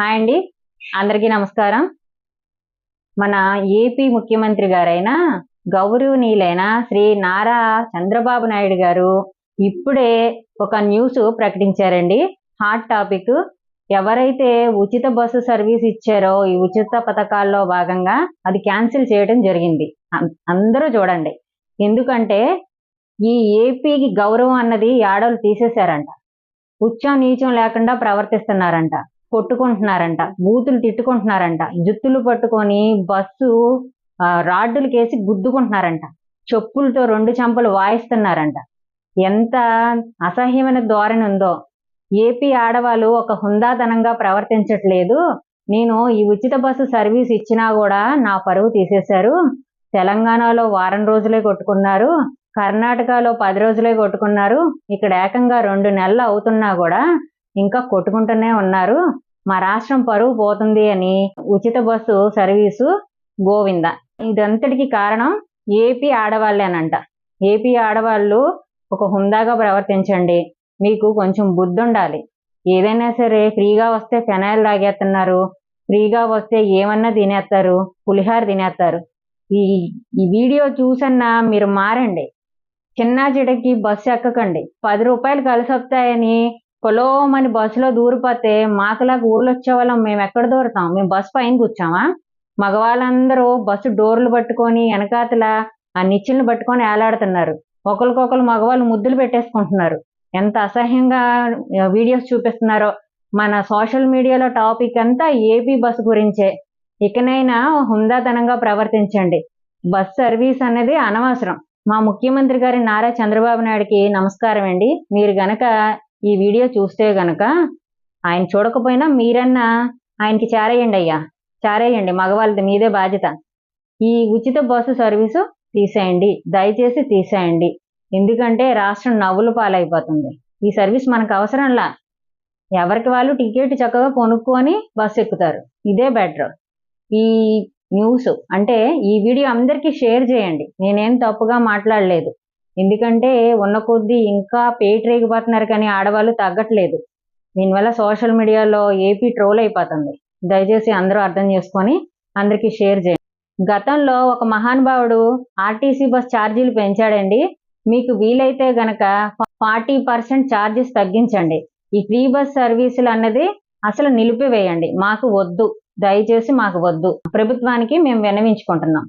Hi అండి. అందరికీ నమస్కారం. మన ఏపీ ముఖ్యమంత్రి గారైన గౌరవనీయులైన శ్రీ నారా చంద్రబాబు నాయుడు గారు ఇప్పుడే ఒక న్యూస్ ప్రకటించారండి. హాట్ టాపిక్ ఎవరైతే ఉచిత బస్సు సర్వీస్ ఇచ్చారో ఈ ఉచిత పథకాల్లో భాగంగా అది క్యాన్సిల్ చేయడం జరిగింది. అం- అందరూ చూడండి. ఎందుకంటే ఈ ఏపీకి గౌరవం అన్నది ఆడోళ్ళు తీసేశారంట. ఉచ్చం నీచం లేకుండా ప్రవర్తిస్తున్నారంట. కొట్టుకుంటున్నారంట బూతులు తిట్టుకుంటున్నారంట జుత్తులు పట్టుకొని బస్సు రాడ్డులు కేసి గుద్దుకుంటున్నారంట చెప్పులతో రెండు చెంపలు వాయిస్తున్నారంట. ఎంత అసహ్యమైన ధోరణి ఉందో. ఏపీ ఆడవాళ్ళు ఒక హుందాతనంగా ప్రవర్తించట్లేదు. నేను ఈ ఉచిత బస్సు సర్వీస్ ఇచ్చినా కూడా నా పరువు తీసేశారు. తెలంగాణలో వారం రోజులే కొట్టుకున్నారు. కర్ణాటకలో పది రోజులే కొట్టుకున్నారు. ఇక్కడ ఏకంగా రెండు నెలలు అవుతున్నా కూడా ఇంకా కొట్టుకుంటూనే ఉన్నారు. మా రాష్ట్రం పరువు పోతుంది అని ఉచిత బస్సు సర్వీసు గోవింద. ఇదంతటికి కారణం ఏపీ ఆడవాళ్ళేనంట. ఏపీ ఆడవాళ్ళు ఒక హుందాగా ప్రవర్తించండి. మీకు కొంచెం బుద్ధి ఉండాలి ఏదైనా సరే ఫ్రీగా వస్తే ఫెనాయిల్ తాగేస్తున్నారు ఫ్రీగా వస్తే ఏమన్నా తినేస్తారు పులిహార తినేస్తారు ఈ ఈ వీడియో చూసన్నా మీరు మారండి. చిన్న చిటకి బస్సు ఎక్కకండి. పది రూపాయలు కలిసి వస్తాయని పొలోమని బస్సులో దూరిపోతే మాకులాగా ఊర్లో వచ్చే వాళ్ళం. మేము ఎక్కడ దూరతాం? మేము బస్సు పైన కూర్చోమా? మగవాళ్ళందరూ బస్సు డోర్లు పట్టుకొని వెనకాతల ఆ నిచ్చెలను పట్టుకొని ఏలాడుతున్నారు. ఒకరికొకరు మగవాళ్ళు ముద్దులు పెట్టేసుకుంటున్నారు. ఎంత అసహ్యంగా వీడియోస్ చూపిస్తున్నారో. మన సోషల్ మీడియాలో టాపిక్ అంతా ఏపీ బస్సు గురించే. ఇకనైనా హుందాతనంగా ప్రవర్తించండి. బస్ సర్వీస్ అనేది అనవసరం. మా ముఖ్యమంత్రి గారి నారా చంద్రబాబు నాయుడుకి నమస్కారం అండి మీరు గనక ఈ వీడియో చూస్తే గనక ఆయన చూడకపోయినా మీరన్నా ఆయనకి చేరేయండి అయ్యా. చేరేయండి మగవాళ్ళది మీదే బాధ్యత. ఈ ఉచిత బస్సు సర్వీసు తీసేయండి దయచేసి తీసేయండి. ఎందుకంటే రాష్ట్రం నవ్వుల పాలైపోతుంది. ఈ సర్వీస్ మనకు అవసరంలా. ఎవరికి వాళ్ళు టికెట్ చక్కగా కొనుక్కొని బస్సు ఎక్కుతారు. ఇదే బెటర్. ఈ న్యూస్ అంటే ఈ వీడియో అందరికీ షేర్ చేయండి. నేనేం తప్పుగా మాట్లాడలేదు. ఎందుకంటే ఉన్న కొద్దీ ఇంకా పేట రేగిపోతున్నారు కానీ ఆడవాళ్ళు తగ్గట్లేదు. దీనివల్ల సోషల్ మీడియాలో ఏపీ ట్రోల్ అయిపోతుంది. దయచేసి అందరూ అర్థం చేసుకొని అందరికీ షేర్ చేయండి. గతంలో ఒక మహానుభావుడు ఆర్టీసీ బస్ ఛార్జీలు పెంచాడండి. మీకు వీలైతే గనక ఫార్టీ పర్సెంట్ ఛార్జెస్ తగ్గించండి. ఈ ఫ్రీ బస్ సర్వీసులు అన్నది అసలు నిలిపివేయండి. మాకు వద్దు. దయచేసి మాకు వద్దు. ప్రభుత్వానికి మేము వినవించుకుంటున్నాం